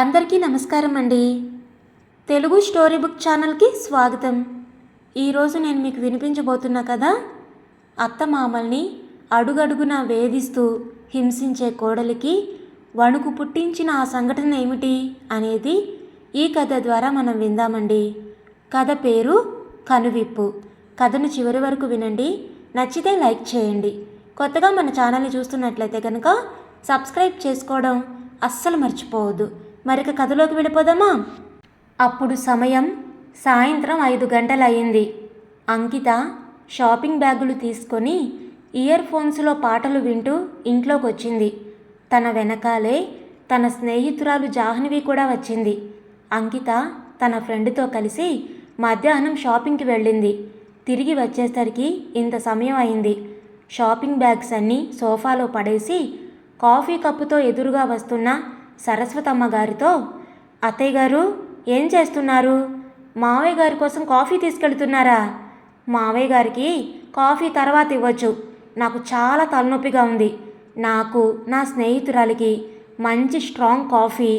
అందరికీ నమస్కారం అండి. తెలుగు స్టోరీ బుక్ ఛానల్కి స్వాగతం. ఈరోజు నేను మీకు వినిపించబోతున్నా కదా? అత్త మామల్ని అడుగడుగునా వేధిస్తూ హింసించే కోడలికి వణుకు పుట్టించిన ఆ సంఘటన ఏమిటి అనేది ఈ కథ ద్వారా మనం విందామండి. కథ పేరు కనువిప్పు. కథను చివరి వరకు వినండి. నచ్చితే లైక్ చేయండి. కొత్తగా మన ఛానల్ని చూస్తున్నట్లయితే కనుక సబ్స్క్రైబ్ చేసుకోవడం అస్సలు మర్చిపోవద్దు. మరిక కథలోకి వెళ్ళిపోదామా? అప్పుడు సమయం సాయంత్రం ఐదు గంటలయ్యింది. అంకిత షాపింగ్ బ్యాగులు తీసుకొని ఇయర్ ఫోన్స్లో పాటలు వింటూ ఇంట్లోకి వచ్చింది తన వెనకాలే తన స్నేహితురాలు జాహ్నవి కూడా వచ్చింది. అంకిత తన ఫ్రెండ్తో కలిసి మధ్యాహ్నం షాపింగ్కి వెళ్ళింది. తిరిగి వచ్చేసరికి ఇంత సమయం అయింది షాపింగ్ బ్యాగ్స్ అన్నీ సోఫాలో పడేసి కాఫీ కప్పుతో ఎదురుగా వస్తున్న సరస్వతమ్మ గారితో అత్తయ్య గారు ఏం చేస్తున్నారు? మావయ్య గారి కోసం కాఫీ తీసుకెళ్తున్నారా? మావయ్య గారికి కాఫీ తర్వాత ఇవ్వచ్చు. నాకు చాలా తలనొప్పిగా ఉంది. నాకు నా స్నేహితురాలికి మంచి స్ట్రాంగ్ కాఫీ.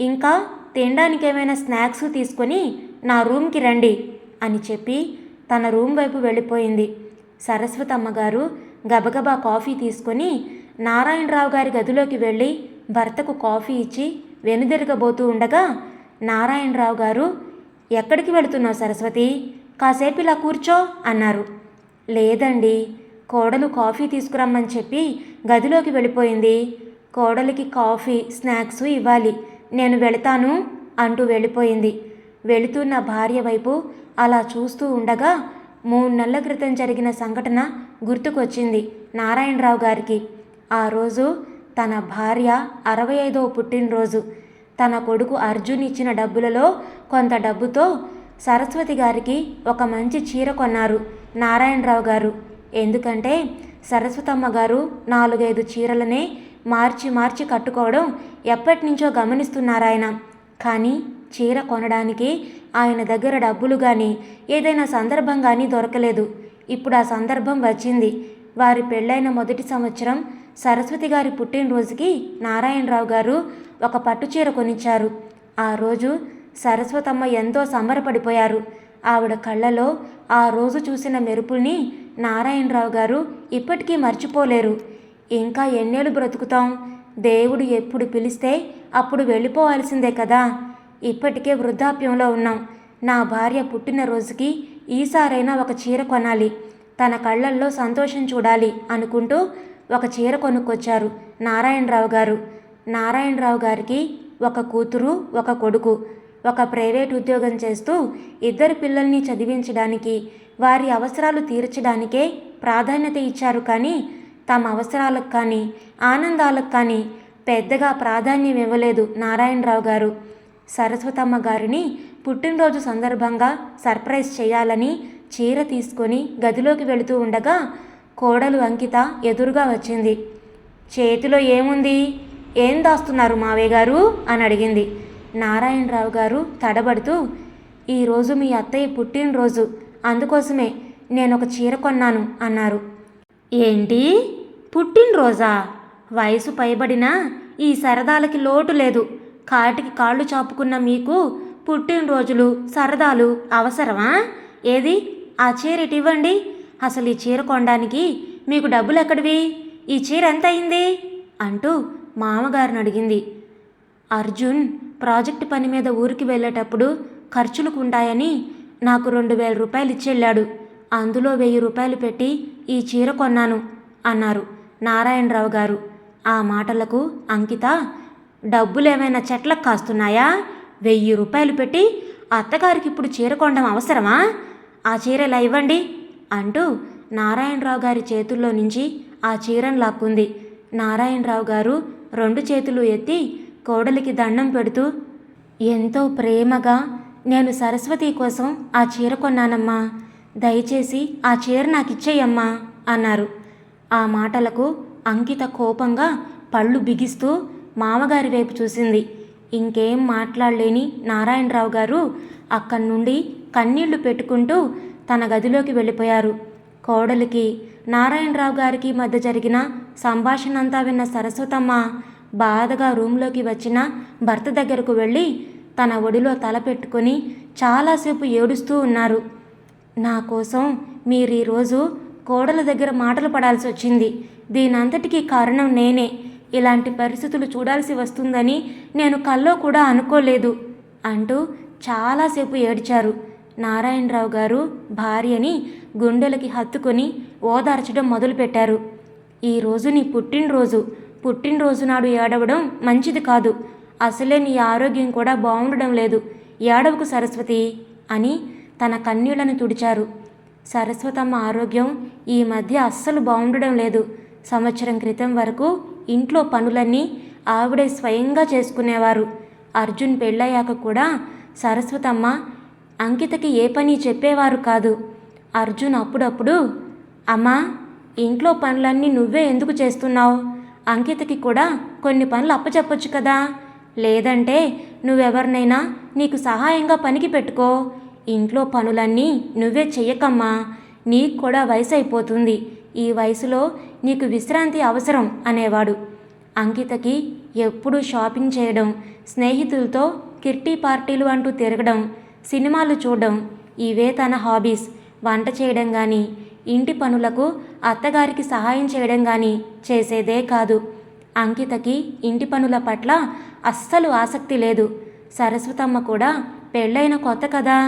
ఇంకా తినడానికి ఏమైనా స్నాక్స్ తీసుకొని నా రూమ్కి రండి అని చెప్పి తన రూమ్ వైపు వెళ్ళిపోయింది. సరస్వతమ్మ గారు గబగబా కాఫీ తీసుకొని నారాయణరావు గారి గదిలోకి వెళ్ళి భర్తకు కాఫీ ఇచ్చి వెనుదిరగబోతూ ఉండగా నారాయణరావు గారు ఎక్కడికి వెళుతున్నావు సరస్వతి? కాసేపు ఇలా కూర్చో అన్నారు. లేదండి కోడలు కాఫీ తీసుకురమ్మని చెప్పి గదిలోకి వెళ్ళిపోయింది. కోడలికి కాఫీ స్నాక్స్ ఇవ్వాలి. నేను వెళతాను అంటూ వెళ్ళిపోయింది. వెళుతున్న భార్య వైపు అలా చూస్తూ ఉండగా మూడు నెలల క్రితం జరిగిన సంఘటన గుర్తుకొచ్చింది నారాయణరావు గారికి. ఆ రోజు తన భార్య అరవై ఐదవ పుట్టినరోజు. తన కొడుకు అర్జున్ ఇచ్చిన డబ్బులలో కొంత డబ్బుతో సరస్వతి గారికి ఒక మంచి చీర కొన్నారు నారాయణరావు గారు. ఎందుకంటే సరస్వతమ్మ గారు నాలుగైదు చీరలనే మార్చి మార్చి కట్టుకోవడం ఎప్పటి నుంచో గమనిస్తున్నారాయన కానీ చీర కొనడానికి ఆయన దగ్గర డబ్బులు కానీ ఏదైనా సందర్భం కానీ దొరకలేదు. ఇప్పుడు ఆ సందర్భం వచ్చింది. వారి పెళ్ళైన మొదటి సంవత్సరం సరస్వతి గారి పుట్టినరోజుకి నారాయణరావు గారు ఒక పట్టు చీర కొనిచ్చారు. ఆ రోజు సరస్వతమ్మ ఎంతో సంబరపడిపోయారు. ఆవిడ కళ్ళలో ఆ రోజు చూసిన మెరుపుల్ని నారాయణరావు గారు ఇప్పటికీ మర్చిపోలేరు. ఇంకా ఎన్నేళ్ళు బ్రతుకుతాం? దేవుడు ఎప్పుడు పిలిస్తే అప్పుడు వెళ్ళిపోవాల్సిందే కదా? ఇప్పటికే వృద్ధాప్యంలో ఉన్నాం. నా భార్య పుట్టినరోజుకి ఈసారైనా ఒక చీర కొనాలి. తన కళ్ళల్లో సంతోషం చూడాలి అనుకుంటూ ఒక చీర కొనుక్కొచ్చారు. నారాయణరావు గారు. నారాయణరావు గారికి ఒక కూతురు ఒక కొడుకు. ఒక ప్రైవేట్ ఉద్యోగం చేస్తూ ఇద్దరు పిల్లల్ని చదివించడానికి వారి అవసరాలు తీర్చడానికే ప్రాధాన్యత ఇచ్చారు కానీ తమ అవసరాలకు కానీ ఆనందాలకు కానీ పెద్దగా ప్రాధాన్యం ఇవ్వలేదు నారాయణరావు గారు. సరస్వతమ్మ గారిని పుట్టినరోజు సందర్భంగా సర్ప్రైజ్ చేయాలని చీర తీసుకొని గదిలోకి వెళుతూ ఉండగా కోడలు అంకిత ఎదురుగా వచ్చింది. చేతిలో ఏముంది? ఏం దాస్తున్నారు మావయ్య గారు? అని అడిగింది. నారాయణరావు గారు తడబడుతూ ఈరోజు మీ అత్తయ్య పుట్టినరోజు అందుకోసమే నేను ఒక చీర కొన్నాను అన్నారు. ఏంటి? పుట్టినరోజా? వయసు పైబడిన ఈ సరదాలకి లోటు లేదు. కాటికి కాళ్ళు చాపుకున్న మీకు పుట్టినరోజులు సరదాలు అవసరమా? ఏది? ఆ చీర ఇటు ఇవ్వండి. అసలు ఈ చీర కొనడానికి మీకు డబ్బులు ఎక్కడివి? ఈ చీర ఎంత అయింది అంటూ మామగారిని అడిగింది. అర్జున్ ప్రాజెక్టు పని మీద ఊరికి వెళ్ళేటప్పుడు ఖర్చులకు ఉంటాయని నాకు రెండు వేల రూపాయలు ఇచ్చెళ్ళాడు. అందులో వెయ్యి రూపాయలు పెట్టి ఈ చీర కొన్నాను అన్నారు నారాయణరావు గారు. ఆ మాటలకు అంకిత డబ్బులేమైనా చెట్లకు కాస్తున్నాయా? వెయ్యి రూపాయలు పెట్టి అత్తగారికి ఇప్పుడు చీర కొనడం అవసరమా? ఆ చీర ఇలా ఇవ్వండి? అంటూ నారాయణరావు గారి చేతుల్లో నుంచి ఆ చీరను లాక్కుంది. నారాయణరావు గారు రెండు చేతులు ఎత్తి కోడలికి దండం పెడుతూ ఎంతో ప్రేమగా నేను సరస్వతి కోసం ఆ చీర కొన్నానమ్మా. దయచేసి ఆ చీర నాకు ఇచ్చేయమ్మా అన్నారు. ఆ మాటలకు అంకిత కోపంగా పళ్ళు బిగిస్తూ మామగారి వైపు చూసింది. ఇంకేం మాట్లాడలేని నారాయణరావు గారు అక్కడి నుండి కన్నీళ్ళు పెట్టుకుంటూ తన గదిలోకి వెళ్ళిపోయారు. కోడలికి నారాయణరావు గారికి మధ్య జరిగిన సంభాషణ అంతా విన్న సరస్వతమ్మ బాధగా రూమ్లోకి వచ్చిన భర్త దగ్గరకు వెళ్ళి తన ఒడిలో తల పెట్టుకుని చాలాసేపు ఏడుస్తూ ఉన్నారు. నా కోసం మీరు ఈరోజు కోడల దగ్గర మాటలు పడాల్సి వచ్చింది. దీనంతటికీ కారణం నేనే. ఇలాంటి పరిస్థితులు చూడాల్సి వస్తుందని నేను కల్లో కూడా అనుకోలేదు అంటూ చాలాసేపు ఏడ్చారు. నారాయణరావు గారు భార్యని గుండెలకి హత్తుకొని ఓదార్చడం మొదలుపెట్టారు. ఈరోజు నీ పుట్టినరోజు. పుట్టినరోజు నాడు ఏడవడం మంచిది కాదు. అసలే నీ ఆరోగ్యం కూడా బాగుండడం లేదు. ఏడవకు సరస్వతి అని తన కన్యులను తుడిచారు. సరస్వతమ్మ ఆరోగ్యం ఈ మధ్య అస్సలు బాగుండడం లేదు. సంవత్సరం క్రితం వరకు ఇంట్లో పనులన్నీ ఆవిడే స్వయంగా చేసుకునేవారు. అర్జున్ పెళ్ళయ్యాక కూడా సరస్వతమ్మ అంకితకి ఏ పని చెప్పేవారు కాదు. అర్జున్ అప్పుడప్పుడు అమ్మా ఇంట్లో పనులన్నీ నువ్వే ఎందుకు చేస్తున్నావు? అంకితకి కూడా కొన్ని పనులు అప్పచెప్పొచ్చు కదా. లేదంటే నువ్వెవరినైనా నీకు సహాయంగా పనికి పెట్టుకో. ఇంట్లో పనులన్నీ నువ్వే చెయ్యకమ్మా. నీకు కూడా వయసు అయిపోతుంది ఈ వయసులో నీకు విశ్రాంతి అవసరం అనేవాడు. అంకితకి ఎప్పుడూ షాపింగ్ చేయడం స్నేహితులతో కిర్టీ పార్టీలు అంటూ తిరగడం సినిమాలు చూడడం ఇవే తన హాబీస్ వంట చేయడం కానీ ఇంటి పనులకు అత్తగారికి సహాయం చేయడం కానీ చేసేదే కాదు. అంకితకి ఇంటి పనుల పట్ల అస్సలు ఆసక్తి లేదు. సరస్వతమ్మ కూడా పెళ్ళైన కొత్త కదా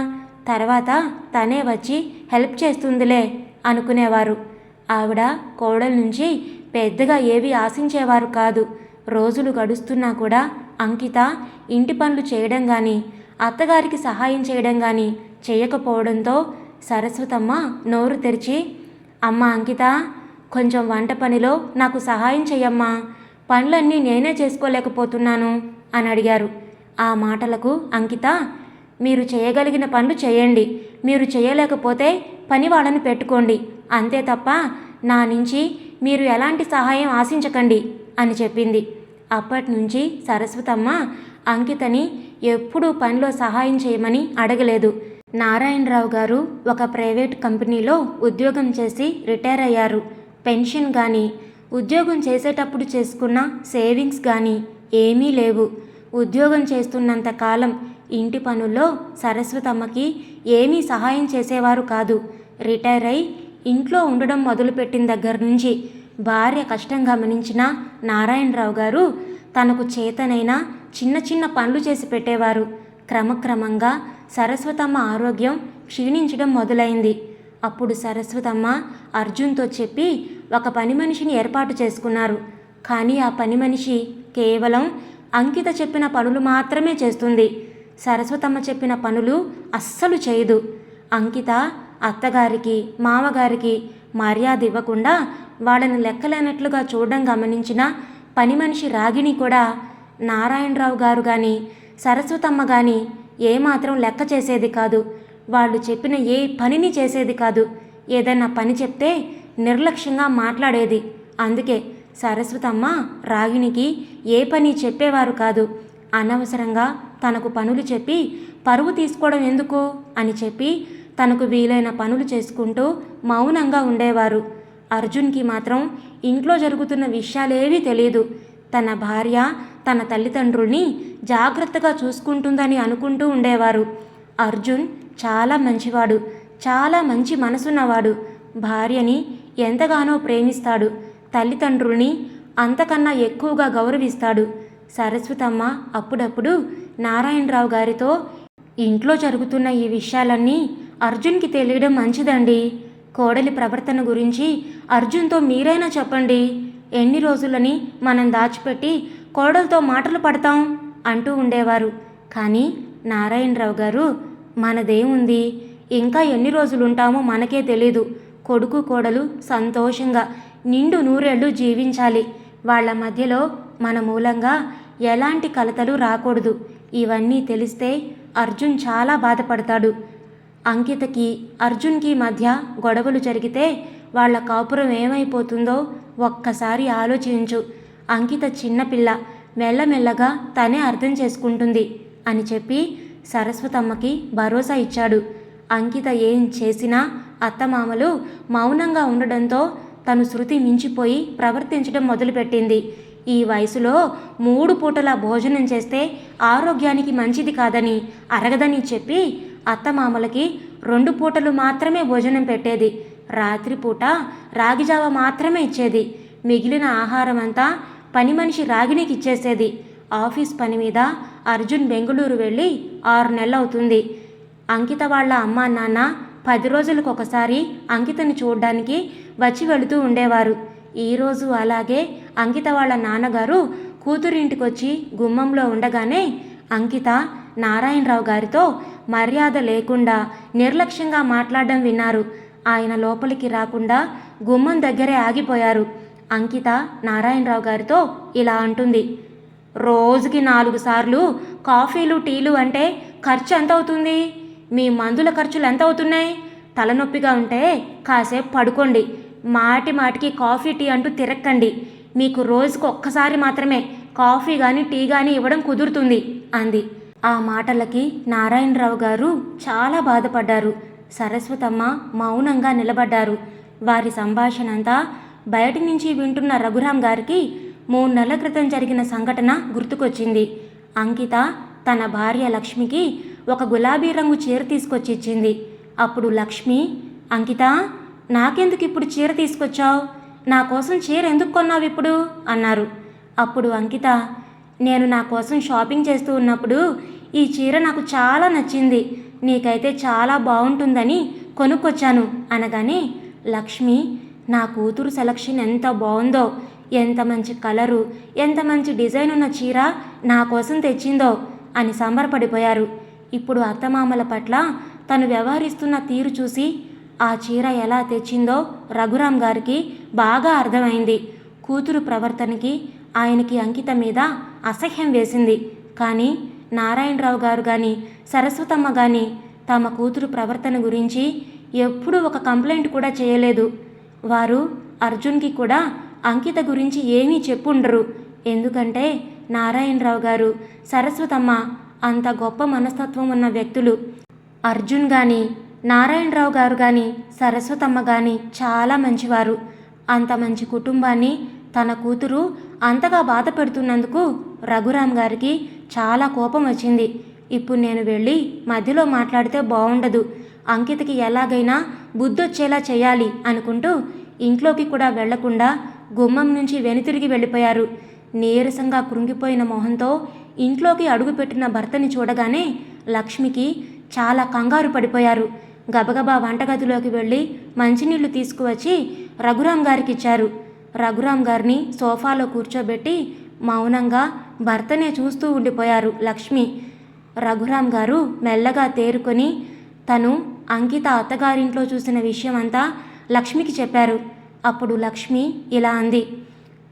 తర్వాత తనే వచ్చి హెల్ప్ చేస్తుందిలే అనుకునేవారు. ఆవిడ కోడల నుంచి పెద్దగా ఏవి ఆశించేవారు కాదు. రోజులు గడుస్తున్నా కూడా అంకిత ఇంటి పనులు చేయడం కానీ అత్తగారికి సహాయం చేయడం కానీ చేయకపోవడంతో సరస్వతమ్మ నోరు తెరిచి అమ్మ అంకిత కొంచెం వంట పనిలో నాకు సహాయం చెయ్యమ్మా. పనులన్నీ నేనే చేసుకోలేకపోతున్నాను అని అడిగారు. ఆ మాటలకు అంకిత మీరు చేయగలిగిన పనులు చేయండి. మీరు చేయలేకపోతే పని వాళ్ళని పెట్టుకోండి. అంతే తప్ప నా నుంచి మీరు ఎలాంటి సహాయం ఆశించకండి అని చెప్పింది. అప్పటి నుంచి సరస్వతమ్మ అంకితని ఎప్పుడూ పనిలో సహాయం చేయమని అడగలేదు. నారాయణరావు గారు ఒక ప్రైవేట్ కంపెనీలో ఉద్యోగం చేసి రిటైర్ అయ్యారు. పెన్షన్ కానీ ఉద్యోగం చేసేటప్పుడు చేసుకున్న సేవింగ్స్ కానీ ఏమీ లేవు. ఉద్యోగం చేస్తున్నంత కాలం ఇంటి పనుల్లో సరస్వతమ్మకి ఏమీ సహాయం చేసేవారు కాదు. రిటైర్ అయి ఇంట్లో ఉండడం మొదలుపెట్టిన దగ్గర నుంచి భార్య కష్టం గమనించిన నారాయణరావు గారు తనకు చేతనైన చిన్న చిన్న పనులు చేసి పెట్టేవారు. క్రమక్రమంగా సరస్వతమ్మ ఆరోగ్యం క్షీణించడం మొదలైంది. అప్పుడు సరస్వతమ్మ అర్జున్తో చెప్పి ఒక పని మనిషిని ఏర్పాటు చేసుకున్నారు. కానీ ఆ పని మనిషి కేవలం అంకిత చెప్పిన పనులు మాత్రమే చేస్తుంది. సరస్వతమ్మ చెప్పిన పనులు అస్సలు చేయదు. అంకిత అత్తగారికి మామగారికి మర్యాద ఇవ్వకుండా వాళ్ళని లెక్కలేనట్లుగా చూడడం గమనించిన పని మనిషి రాగిని కూడా నారాయణరావు గారు కానీ సరస్వతమ్మ కానీ ఏమాత్రం లెక్క చేసేది కాదు. వాళ్ళు చెప్పిన ఏ పనిని చేసేది కాదు. ఏదైనా పని చెప్తే నిర్లక్ష్యంగా మాట్లాడేది. అందుకే సరస్వతమ్మ రాగినికి ఏ పని చెప్పేవారు కాదు. అనవసరంగా తనకు పనులు చెప్పి పరువు తీసుకోవడం ఎందుకు? అని చెప్పి తనకు వీలైన పనులు చేసుకుంటూ మౌనంగా ఉండేవారు. అర్జున్కి మాత్రం ఇంట్లో జరుగుతున్న విషయాలేవీ తెలియదు తన భార్య తన తల్లిదండ్రుల్ని జాగ్రత్తగా చూసుకుంటుందని అనుకుంటూ ఉండేవారు. అర్జున్ చాలా మంచివాడు చాలా మంచి మనసున్నవాడు. భార్యని ఎంతగానో ప్రేమిస్తాడు. తల్లిదండ్రుల్ని అంతకన్నా ఎక్కువగా గౌరవిస్తాడు. సరస్వతమ్మ అప్పుడప్పుడు నారాయణరావు గారితో ఇంట్లో జరుగుతున్న ఈ విషయాలన్నీ అర్జున్కి తెలియడం మంచిదండి. కోడలి ప్రవర్తన గురించి అర్జున్తో మీరైనా చెప్పండి. ఎన్ని రోజులని మనం దాచిపెట్టి కోడలతో మాటలు పడతాం అంటూ ఉండేవారు. కానీ నారాయణరావు గారు మనదేముంది? ఇంకా ఎన్ని రోజులు ఉంటామో మనకే తెలీదు. కొడుకు కోడలు సంతోషంగా నిండు నూరేళ్ళు జీవించాలి. వాళ్ళ మధ్యలో మన మూలంగా ఎలాంటి కలతలు రాకూడదు. ఇవన్నీ తెలిస్తే అర్జున్ చాలా బాధపడతాడు. అంకితకి అర్జున్కి మధ్య గొడవలు జరిగితే వాళ్ళ కాపురం ఏమైపోతుందో ఒక్కసారి ఆలోచించు. అంకిత చిన్నపిల్ల మెల్లమెల్లగా తనే అర్థం చేసుకుంటుంది అని చెప్పి సరస్వతమ్మకి భరోసా ఇచ్చాడు. అంకిత ఏం చేసినా అత్తమామలు మౌనంగా ఉండడంతో తను శృతి మించిపోయి ప్రవర్తించడం మొదలుపెట్టింది. ఈ వయసులో మూడు పూటల భోజనం చేస్తే ఆరోగ్యానికి మంచిది కాదని అరగదని చెప్పి అత్తమామలకి రెండు పూటలు మాత్రమే భోజనం పెట్టేది. రాత్రిపూట రాగిజావ మాత్రమే ఇచ్చేది. మిగిలిన ఆహారం అంతా పని మనిషి రాగినికి ఇచ్చేసేది. ఆఫీస్ పని మీద అర్జున్ బెంగళూరు వెళ్ళి ఆరు నెలలవుతుంది. అంకిత వాళ్ళ అమ్మా నాన్న పది రోజులకు ఒకసారి అంకితని చూడడానికి వచ్చి వెళుతూ ఉండేవారు. ఈరోజు అలాగే అంకిత వాళ్ళ నాన్నగారు కూతురింటికొచ్చి గుమ్మంలో ఉండగానే అంకిత నారాయణరావు గారితో మర్యాద లేకుండా నిర్లక్ష్యంగా మాట్లాడడం విన్నారు. ఆయన లోపలికి రాకుండా గుమ్మం దగ్గరే ఆగిపోయారు. అంకిత నారాయణరావు గారితో ఇలా అంటుంది. రోజుకి నాలుగు సార్లు కాఫీలు టీలు అంటే ఖర్చు ఎంత అవుతుంది మీ మందుల ఖర్చులు ఎంత అవుతున్నాయి తలనొప్పిగా ఉంటే కాసేపు పడుకోండి. మాటి మాటికి కాఫీ టీ అంటూ తిరక్కండి. మీకు రోజుకు ఒక్కసారి మాత్రమే కాఫీ కానీ టీ కానీ ఇవ్వడం కుదురుతుంది అంది. ఆ మాటలకి నారాయణరావు గారు చాలా బాధపడ్డారు. సరస్వతమ్మ మౌనంగా నిలబడ్డారు. వారి సంభాషణ అంతా బయటి నుంచి వింటున్న రఘురాం గారికి మూడు నెలల క్రితం జరిగిన సంఘటన గుర్తుకొచ్చింది. అంకిత తన భార్య లక్ష్మికి ఒక గులాబీ రంగు చీర తీసుకొచ్చి ఇచ్చింది అప్పుడు లక్ష్మి అంకిత నాకెందుకు ఇప్పుడు చీర తీసుకొచ్చావు? నా కోసం చీర ఎందుకు కొన్నావు ఇప్పుడు? అన్నారు. అప్పుడు అంకిత నేను నా కోసం షాపింగ్ చేస్తూ ఉన్నప్పుడు ఈ చీర నాకు చాలా నచ్చింది. నీకైతే చాలా బాగుంటుందని కొనుక్కొచ్చాను అనగానే లక్ష్మి నా కూతురు సెలక్షన్ ఎంత బాగుందో ఎంత మంచి కలరు ఎంత మంచి డిజైన్ ఉన్న చీర నా కోసం తెచ్చిందో అని సంబరపడిపోయారు. ఇప్పుడు అత్తమామల పట్ల తను వ్యవహరిస్తున్న తీరు చూసి ఆ చీర ఎలా తెచ్చిందో రఘురాం గారికి బాగా అర్థమైంది. కూతురు ప్రవర్తనకి ఆయనకి అంకిత మీద అసహ్యం వేసింది. కానీ నారాయణరావు గారు కానీ సరస్వతమ్మ కానీ తమ కూతురు ప్రవర్తన గురించి ఎప్పుడూ ఒక కంప్లైంట్ కూడా చేయలేదు. వారు అర్జున్కి కూడా అంకిత గురించి ఏమీ చెప్పుండరు. ఎందుకంటే నారాయణరావు గారు సరస్వతమ్మ అంత గొప్ప మనస్తత్వం ఉన్న వ్యక్తులు. అర్జున్ కానీ నారాయణరావు గారు కానీ సరస్వతమ్మ కానీ చాలా మంచివారు. అంత మంచి కుటుంబాన్ని తన కూతురు అంతగా బాధ పెడుతున్నందుకు రఘురామ్ గారికి చాలా కోపం వచ్చింది. ఇప్పుడు నేను వెళ్ళి మధ్యలో మాట్లాడితే బాగుండదు అంకితకి ఎలాగైనా బుద్ధొచ్చేలా చేయాలి అనుకుంటూ ఇంట్లోకి కూడా వెళ్ళకుండా గుమ్మం నుంచి వెనుతిరిగి వెళ్ళిపోయారు. నీరసంగా కృంగిపోయిన మొహంతో ఇంట్లోకి అడుగుపెట్టిన భర్తని చూడగానే లక్ష్మికి చాలా కంగారు పడిపోయారు. గబగబా వంటగదిలోకి వెళ్ళి మంచినీళ్ళు తీసుకువచ్చి రఘురాం గారికి ఇచ్చారు రఘురామ్ గారిని సోఫాలో కూర్చోబెట్టి మౌనంగా భర్తనే చూస్తూ ఉండిపోయారు లక్ష్మి. రఘురామ్ గారు మెల్లగా తేరుకొని తను అంకిత అత్తగారింట్లో చూసిన విషయం అంతా లక్ష్మికి చెప్పారు. అప్పుడు లక్ష్మి ఇలా అంది.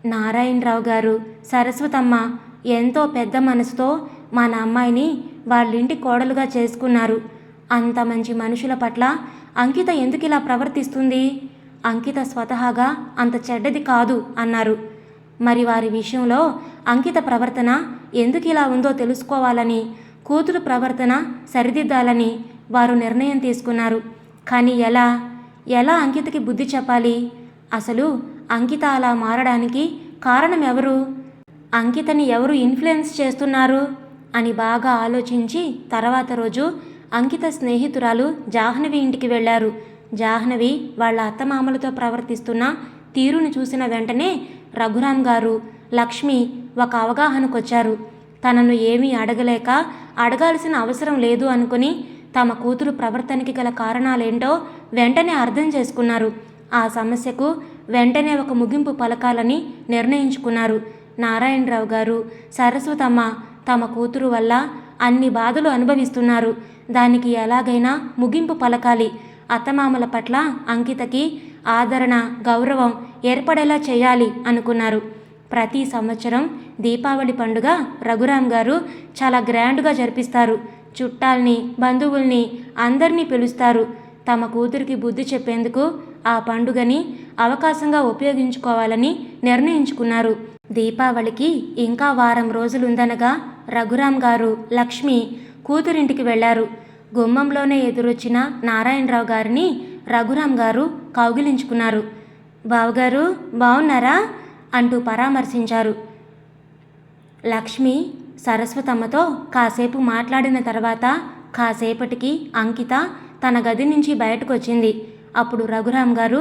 నారాయణరావు గారు సరస్వతమ్మ ఎంతో పెద్ద మనసుతో మన అమ్మాయిని వాళ్ళింటి కోడలుగా చేసుకున్నారు. అంత మంచి మనుషుల పట్ల అంకిత ఎందుకు ఇలా ప్రవర్తిస్తుంది? అంకిత స్వతహాగా అంత చెడ్డది కాదు అన్నారు. మరి వారి విషయంలో అంకిత ప్రవర్తన ఎందుకు ఇలా ఉందో తెలుసుకోవాలని కూతురు ప్రవర్తన సరిదిద్దాలని వారు నిర్ణయం తీసుకున్నారు. కానీ ఎలా? ఎలా అంకితకి బుద్ధి చెప్పాలి? అసలు అంకిత అలా మారడానికి కారణం ఎవరు? అంకితని ఎవరు ఇన్ఫ్లుయెన్స్ చేస్తున్నారు? అని బాగా ఆలోచించి తర్వాత రోజు అంకిత స్నేహితురాలు జాహ్నవి ఇంటికి వెళ్ళారు. జాహ్నవి వాళ్ళ అత్తమామలతో ప్రవర్తిస్తున్న తీరును చూసిన వెంటనే రఘురాం గారు లక్ష్మి ఒక అవగాహనకొచ్చారు. తనను ఏమీ అడగలేక అడగాల్సిన అవసరం లేదు అనుకుని తమ కూతురు ప్రవర్తనకి గల కారణాలేంటో వెంటనే అర్థం చేసుకున్నారు. ఆ సమస్యకు వెంటనే ఒక ముగింపు పలకాలని నిర్ణయించుకున్నారు. నారాయణరావు గారు సరస్వతమ్మ తమ కూతురు వల్ల అన్ని బాధలు అనుభవిస్తున్నారు. దానికి ఎలాగైనా ముగింపు పలకాలి. అత్తమామల పట్ల అంకితకి ఆదరణ గౌరవం ఏర్పడేలా చేయాలి అనుకున్నారు. ప్రతి సంవత్సరం దీపావళి పండుగ రఘురాం గారు చాలా గ్రాండ్గా జరిపిస్తారు. చుట్టాల్ని బంధువుల్ని అందరినీ పిలుస్తారు. తమ కూతురికి బుద్ధి చెప్పేందుకు ఆ పండుగని అవకాశంగా ఉపయోగించుకోవాలని నిర్ణయించుకున్నారు. దీపావళికి ఇంకా వారం రోజులుందనగా రఘురామ్ గారు లక్ష్మి కూతురింటికి వెళ్ళారు గుమ్మంలోనే ఎదురొచ్చిన నారాయణరావు గారిని రఘురామ్ గారు కౌగిలించుకున్నారు. బావగారు బాగున్నారా అంటూ పరామర్శించారు. లక్ష్మి సరస్వతమ్మతో కాసేపు మాట్లాడిన తర్వాత కాసేపటికి అంకిత తన గది నుంచి బయటకు వచ్చింది అప్పుడు రఘురామ్ గారు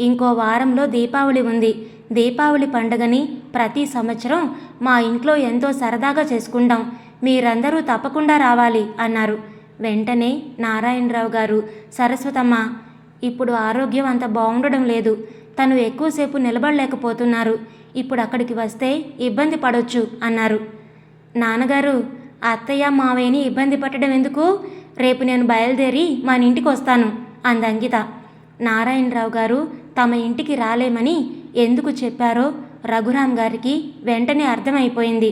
ఇంకో వారంలో దీపావళి ఉంది. దీపావళి పండుగని ప్రతి సంవత్సరం మా ఇంట్లో ఎంతో సరదాగా చేసుకుంటాం. మీరందరూ తప్పకుండా రావాలి అన్నారు. వెంటనే నారాయణరావు గారు సరస్వతమ్మ ఇప్పుడు ఆరోగ్యం అంత బాగుండడం లేదు. తను ఎక్కువసేపు నిలబడలేకపోతున్నారు. ఇప్పుడు అక్కడికి వస్తే ఇబ్బంది పడొచ్చు అన్నారు. నాన్నగారు అత్తయ్య మావయ్యని ఇబ్బంది పట్టడం ఎందుకు? రేపు నేను బయలుదేరి మన ఇంటికి వస్తాను అంది అంకిత. నారాయణరావు గారు తమ ఇంటికి రాలేమని ఎందుకు చెప్పారో రఘురాం గారికి వెంటనే అర్థమైపోయింది.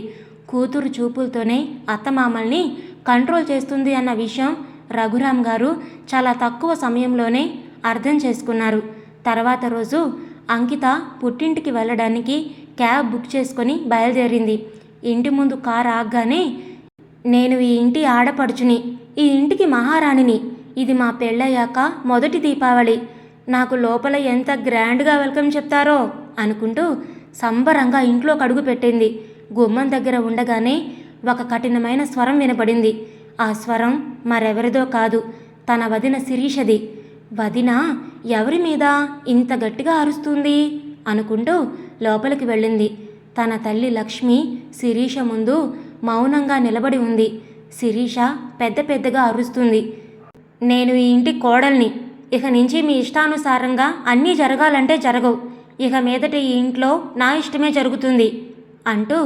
కూతురు చూపులతోనే అత్తమామల్ని కంట్రోల్ చేస్తుంది అన్న విషయం రఘురాం గారు చాలా తక్కువ సమయంలోనే అర్థం చేసుకున్నారు. తర్వాత రోజు అంకిత పుట్టింటికి వెళ్ళడానికి క్యాబ్ బుక్ చేసుకొని బయలుదేరింది. ఇంటి ముందు కారు ఆగ్గానే నేను ఈ ఇంటి ఆడపడుచుని ఈ ఇంటికి మహారాణిని. ఇది మా పెళ్ళయ్యాక మొదటి దీపావళి. నాకు లోపల ఎంత గ్రాండ్గా వెల్కమ్ చెప్తారో అనుకుంటూ సంబరంగా ఇంట్లో కడుగు పెట్టింది. గుమ్మం దగ్గర ఉండగానే ఒక కఠినమైన స్వరం వినపడింది. ఆ స్వరం మరెవరిదో కాదు తన వదిన శిరీషది. వదిన ఎవరి మీద ఇంత గట్టిగా అరుస్తుంది? అనుకుంటూ లోపలికి వెళ్ళింది. తన తల్లి లక్ష్మి శిరీష ముందు మౌనంగా నిలబడి ఉంది. శిరీష పెద్ద పెద్దగా అరుస్తుంది. నేను ఈ ఇంటి కోడల్ని. ఇక నుంచి మీ ఇష్టానుసారంగా అన్నీ జరగాలంటే జరగవు. ఇక మీదట ఈ ఇంట్లో నా ఇష్టమే జరుగుతుంది. అంటూ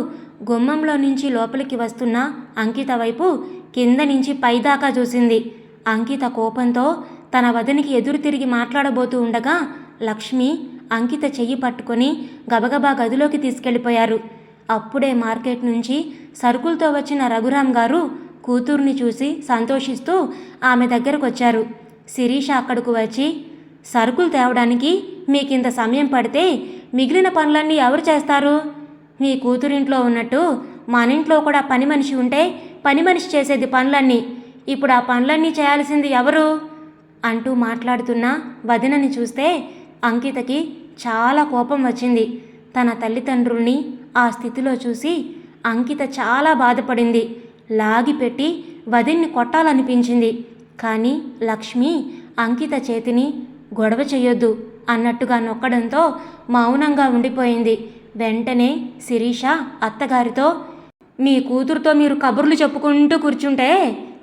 గుమ్మంలో నుంచి లోపలికి వస్తున్న అంకిత వైపు కింద నుంచి పైదాకా చూసింది. అంకిత కోపంతో తన వదినికి ఎదురు తిరిగి మాట్లాడబోతూ ఉండగా లక్ష్మి అంకిత చెయ్యి పట్టుకొని గబగబా గదిలోకి తీసుకెళ్ళిపోయారు. అప్పుడే మార్కెట్ నుంచి సరుకులతో వచ్చిన రఘురామ్ గారు కూతుర్ని చూసి సంతోషిస్తూ ఆమె దగ్గరకు వచ్చారు. శిరీష అక్కడకు వచ్చి సరుకులు తేవడానికి మీకింత సమయం పడితే మిగిలిన పనులన్నీ ఎవరు చేస్తారు? మీ కూతురింట్లో ఉన్నట్టు మన ఇంట్లో కూడా పని మనిషి ఉంటే పని మనిషి చేసేది పనులన్నీ. ఇప్పుడు ఆ పనులన్నీ చేయాల్సింది ఎవరు? అంటూ మాట్లాడుతున్న వదినని చూస్తే అంకితకి చాలా కోపం వచ్చింది. తన తల్లిదండ్రుల్ని ఆ స్థితిలో చూసి అంకిత చాలా బాధపడింది. లాగిపెట్టి వదిన్ని కొట్టాలనిపించింది. కానీ లక్ష్మి అంకిత చేతిని గొడవ చేయొద్దు అన్నట్టుగా నొక్కడంతో మౌనంగా ఉండిపోయింది. వెంటనే శిరీష అత్తగారితో మీ కూతురుతో మీరు కబుర్లు చెప్పుకుంటూ కూర్చుంటే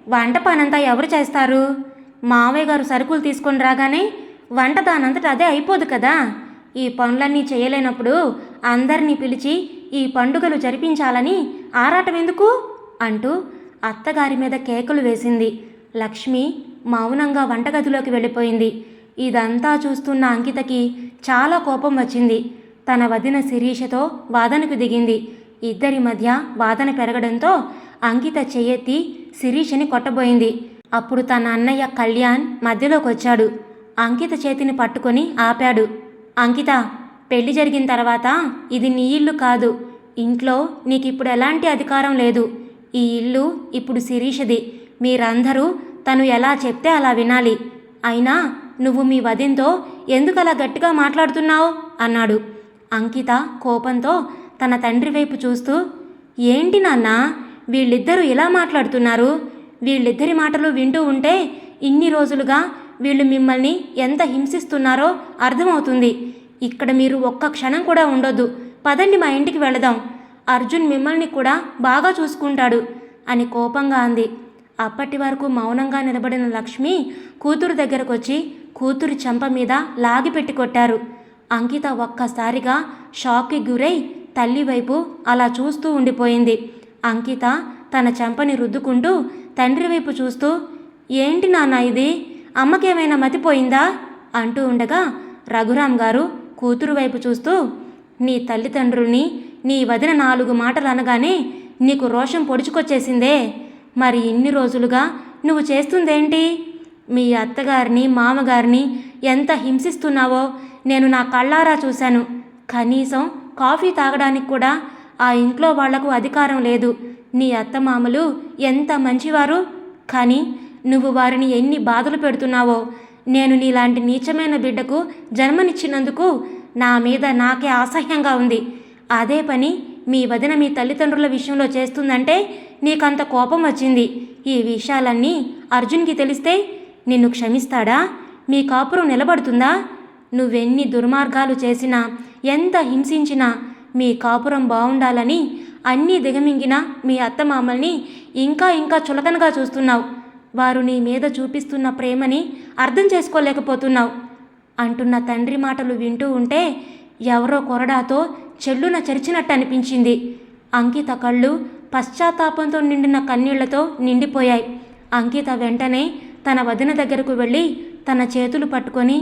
వంట పనంతా ఎవరు చేస్తారు? మామయ్య గారు సరుకులు తీసుకొని రాగానే వంట దానంతట అదే అయిపోదు కదా. ఈ పనులన్నీ చేయలేనప్పుడు అందరినీ పిలిచి ఈ పండుగలు జరిపించాలని ఆరాటం ఎందుకు? అంటూ అత్తగారి మీద కేకలు వేసింది. లక్ష్మి మౌనంగా వంటగదిలోకి వెళ్ళిపోయింది. ఇదంతా చూస్తున్న అంకితకి చాలా కోపం వచ్చింది. తన వదిన శిరీషతో వాదనకు దిగింది. ఇద్దరి మధ్య వాదన పెరగడంతో అంకిత చెయ్యెత్తి శిరీషని కొట్టబోయింది. అప్పుడు తన అన్నయ్య కళ్యాణ్ మధ్యలోకి వచ్చాడు అంకిత చేతిని పట్టుకొని ఆపాడు. అంకిత పెళ్ళి జరిగిన తర్వాత ఇది నీ ఇల్లు కాదు. ఇంట్లో నీకిప్పుడు ఎలాంటి అధికారం లేదు. ఈ ఇల్లు ఇప్పుడు శిరీషది. మీరందరూ తను ఎలా చెప్తే అలా వినాలి. అయినా నువ్వు మీ వదిన్తో ఎందుకు అలా గట్టిగా మాట్లాడుతున్నావు? అన్నాడు. అంకిత కోపంతో తన తండ్రి వైపు చూస్తూ ఏంటి నాన్న వీళ్ళిద్దరూ ఇలా మాట్లాడుతున్నారు? వీళ్ళిద్దరి మాటలు వింటూ ఉంటే ఇన్ని రోజులుగా వీళ్ళు మిమ్మల్ని ఎంత హింసిస్తున్నారో అర్థమవుతుంది. ఇక్కడ మీరు ఒక్క క్షణం కూడా ఉండొద్దు. పదండి మా ఇంటికి వెళదాం. అర్జున్ మిమ్మల్ని కూడా బాగా చూసుకుంటాడు అని కోపంగా అంది. అప్పటి వరకు మౌనంగా నిలబడిన లక్ష్మి కూతురు దగ్గరకొచ్చి కూతురు చెంప మీద లాగిపెట్టి కొట్టారు. అంకిత ఒక్కసారిగా షాక్కి గురై తల్లి వైపు అలా చూస్తూ ఉండిపోయింది. అంకిత తన చెంపని రుద్దుకుంటూ తండ్రి వైపు చూస్తూ ఏంటి నాన్న ఇది? అమ్మకేమైనా మతిపోయిందా? అంటూ ఉండగా రఘురాం గారు కూతురు వైపు చూస్తూ నీ తల్లిదండ్రుల్ని నీ వదిన నాలుగు మాటలు అనగానే నీకు రోషం పొడుచుకొచ్చేసిందే. మరి ఇన్ని రోజులుగా నువ్వు చేస్తుందేంటి? మీ అత్తగారిని మామగారిని ఎంత హింసిస్తున్నావో నేను నా కళ్ళారా చూశాను. కనీసం కాఫీ తాగడానికి కూడా ఆ ఇంట్లో వాళ్ళకు అధికారం లేదు. నీ అత్తమామలు ఎంత మంచివారు? కానీ నువ్వు వారిని ఎన్ని బాధలు పెడుతున్నావో? నేను నీలాంటి నీచమైన బిడ్డకు జన్మనిచ్చినందుకు నా మీద నాకే అసహ్యంగా ఉంది. అదే పని మీ వదిన మీ తల్లిదండ్రుల విషయంలో చేస్తుందంటే నీకంత కోపం వచ్చింది. ఈ విషయాలన్నీ అర్జున్కి తెలిస్తే నిన్ను క్షమిస్తాడా? మీ కాపురం నిలబడుతుందా? నువ్వెన్ని దుర్మార్గాలు చేసినా ఎంత హింసించినా మీ కాపురం బాగుండాలని అన్నీ దిగమింగిన మీ అత్తమామల్ని ఇంకా ఇంకా చులకనగా చూస్తున్నావు. వారు నీ మీద చూపిస్తున్న ప్రేమని అర్థం చేసుకోలేకపోతున్నావు. అంటున్న తండ్రి మాటలు వింటూ ఉంటే ఎవరో కొరడాతో చెల్లున చరిచినట్టు అనిపించింది అంకిత కళ్ళు పశ్చాత్తాపంతో నిండిన కన్నీళ్ళతో నిండిపోయాయి. అంకిత వెంటనే తన వదిన దగ్గరకు వెళ్ళి తన చేతులు పట్టుకొని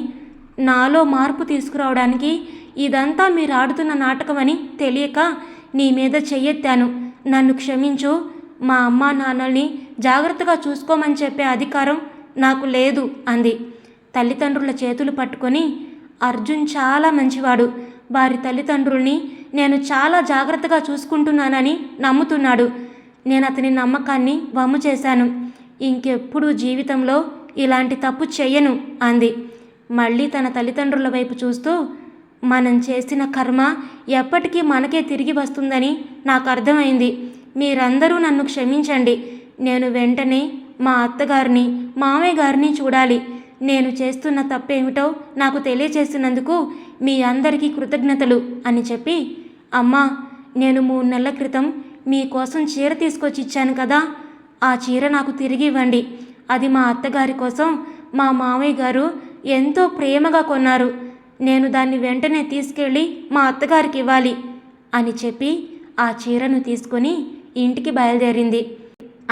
నాలో మార్పు తీసుకురావడానికి ఇదంతా మీరు ఆడుతున్న నాటకమని తెలియక నీ మీద చెయ్యెత్తాను. నన్ను క్షమించు. మా అమ్మా నాన్నల్ని జాగ్రత్తగా చూసుకోమని చెప్పే అధికారం నాకు లేదు అంది. తల్లిదండ్రుల చేతులు పట్టుకొని అర్జున్ చాలా మంచివాడు. వారి తల్లిదండ్రుల్ని నేను చాలా జాగ్రత్తగా చూసుకుంటున్నానని నమ్ముతున్నాడు. నేను అతని నమ్మకాన్ని వమ్ము చేశాను. ఇంకెప్పుడు జీవితంలో ఇలాంటి తప్పు చెయ్యను అంది. మళ్ళీ తన తల్లిదండ్రుల వైపు చూస్తూ మనం చేసిన కర్మ ఎప్పటికీ మనకే తిరిగి వస్తుందని నాకు అర్థమైంది. మీరందరూ నన్ను క్షమించండి. నేను వెంటనే మా అత్తగారిని మామయ్య గారిని చూడాలి. నేను చేస్తున్న తప్పేమిటో నాకు తెలియచేసినందుకు మీ అందరికీ కృతజ్ఞతలు అని చెప్పి అమ్మా నేను మూడు నెలల క్రితం మీకోసం చీర తీసుకొచ్చి ఇచ్చాను కదా ఆ చీర నాకు తిరిగి ఇవ్వండి. అది మా అత్తగారి కోసం మా మామయ్య గారు ఎంతో ప్రేమగా కొన్నారు. నేను దాన్ని వెంటనే తీసుకెళ్ళి మా అత్తగారికి ఇవ్వాలి అని చెప్పి ఆ చీరను తీసుకొని ఇంటికి బయలుదేరింది.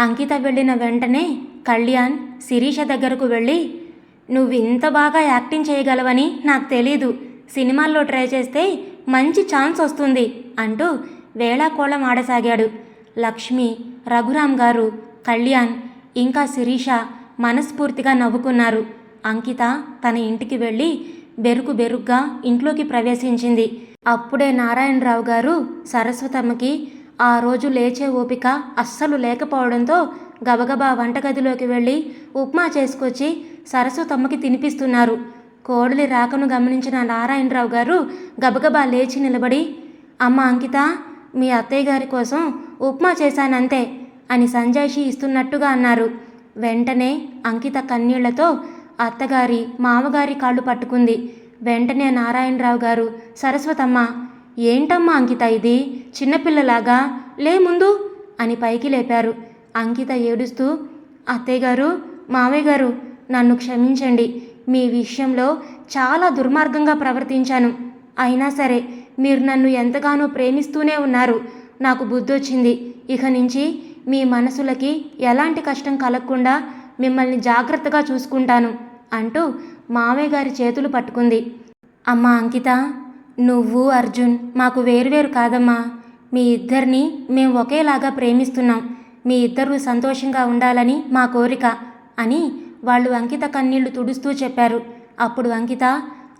అంకిత వెళ్ళిన వెంటనే కళ్యాణ్ శిరీష దగ్గరకు వెళ్ళి నువ్వు ఇంత బాగా యాక్టింగ్ చేయగలవని నాకు తెలీదు. సినిమాల్లో ట్రై చేస్తే మంచి ఛాన్స్ వస్తుంది అంటూ వేళాకోళం ఆడసాగాడు. లక్ష్మి రఘురామ్ గారు కళ్యాణ్ ఇంకా శిరీష మనస్ఫూర్తిగా నవ్వుకున్నారు. అంకిత తన ఇంటికి వెళ్ళి బెరుకు బెరుగ్గా ఇంట్లోకి ప్రవేశించింది. అప్పుడే నారాయణరావు గారు సరస్వతమ్మకి ఆ రోజు లేచే ఓపిక అస్సలు లేకపోవడంతో గబగబా వంటగదిలోకి వెళ్ళి ఉప్మా చేసుకొచ్చి సరస్వతమ్మకి తినిపిస్తున్నారు. కోడలి రాకను గమనించిన నారాయణరావు గారు గబగబా లేచి నిలబడి అమ్మ అంకిత మీ అత్తయ్య గారి కోసం ఉప్మా చేశానంతే అని సంజాయిషి ఇస్తున్నట్టుగా అన్నారు. వెంటనే అంకిత కన్నీళ్ళతో అత్తగారి మామగారి కాళ్ళు పట్టుకుంది. వెంటనే నారాయణరావు గారు సరస్వతమ్మ ఏంటమ్మా అంకిత ఇది? చిన్నపిల్లలాగా? లే ముందు! అని పైకి లేపారు. అంకిత ఏడుస్తూ అత్తయ్య గారు మామయ్య గారు నన్ను క్షమించండి. మీ విషయంలో చాలా దుర్మార్గంగా ప్రవర్తించాను. అయినా సరే మీరు నన్ను ఎంతగానో ప్రేమిస్తూనే ఉన్నారు. నాకు బుద్ధొచ్చింది. ఇక నుంచి మీ మనసులకి ఎలాంటి కష్టం కలగకుండా మిమ్మల్ని జాగ్రత్తగా చూసుకుంటాను. అంటూ మామయ్య గారి చేతులు పట్టుకుంది. అమ్మా అంకిత నువ్వు అర్జున్ మాకు వేరువేరు కాదమ్మా. మీ ఇద్దరిని మేము ఒకేలాగా ప్రేమిస్తున్నాం. మీ ఇద్దరు సంతోషంగా ఉండాలని మా కోరిక అని వాళ్ళు అంకిత కన్నీళ్ళు తుడుస్తూ చెప్పారు. అప్పుడు అంకిత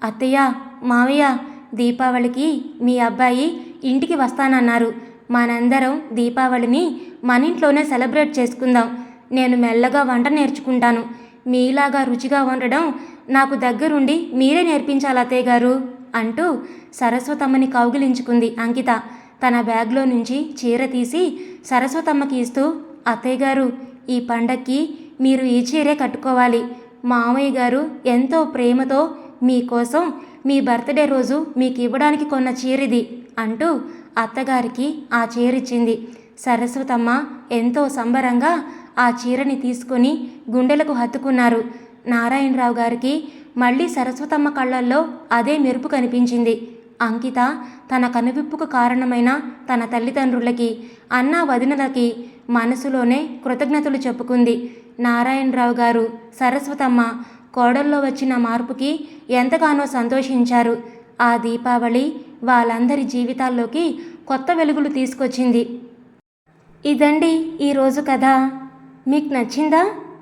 అత్తయ్య మావయ్య దీపావళికి మీ అబ్బాయి ఇంటికి వస్తానన్నారు. మనందరం దీపావళిని మన ఇంట్లోనే సెలబ్రేట్ చేసుకుందాం. నేను మెల్లగా వంట నేర్చుకుంటాను. మీలాగా రుచిగా వండడం నాకు దగ్గరుండి మీరే నేర్పించాలి అత్తయ్య గారు అంటూ సరస్వతమ్మని కౌగిలించుకుంది అంకిత. తన బ్యాగ్లో నుంచి చీర తీసి సరస్వతమ్మకి ఇస్తూ అత్తయ్య గారు ఈ పండక్కి మీరు ఈ చీరే కట్టుకోవాలి. మామయ్య గారు ఎంతో ప్రేమతో మీకోసం మీ బర్త్డే రోజు మీకు ఇవ్వడానికి కొన్న చీరిది అంటూ అత్తగారికి ఆ చీరిచ్చింది. సరస్వతమ్మ ఎంతో సంబరంగా ఆ చీరని తీసుకొని గుండెలకు హత్తుకున్నారు. నారాయణరావు గారికి మళ్ళీ సరస్వతమ్మ కళ్ళల్లో అదే మెరుపు కనిపించింది. అంకిత తన కనువిప్పుకు కారణమైన తన తల్లిదండ్రులకి అన్నా వదినలకి మనసులోనే కృతజ్ఞతలు చెప్పుకుంది. నారాయణరావు గారు సరస్వతమ్మ కోడల్లో వచ్చిన మార్పుకి ఎంతగానో సంతోషించారు. ఆ దీపావళి వాళ్ళందరి జీవితాల్లోకి కొత్త వెలుగులు తీసుకొచ్చింది. ఇదండి ఈరోజు కథ. మీకు నచ్చిందా?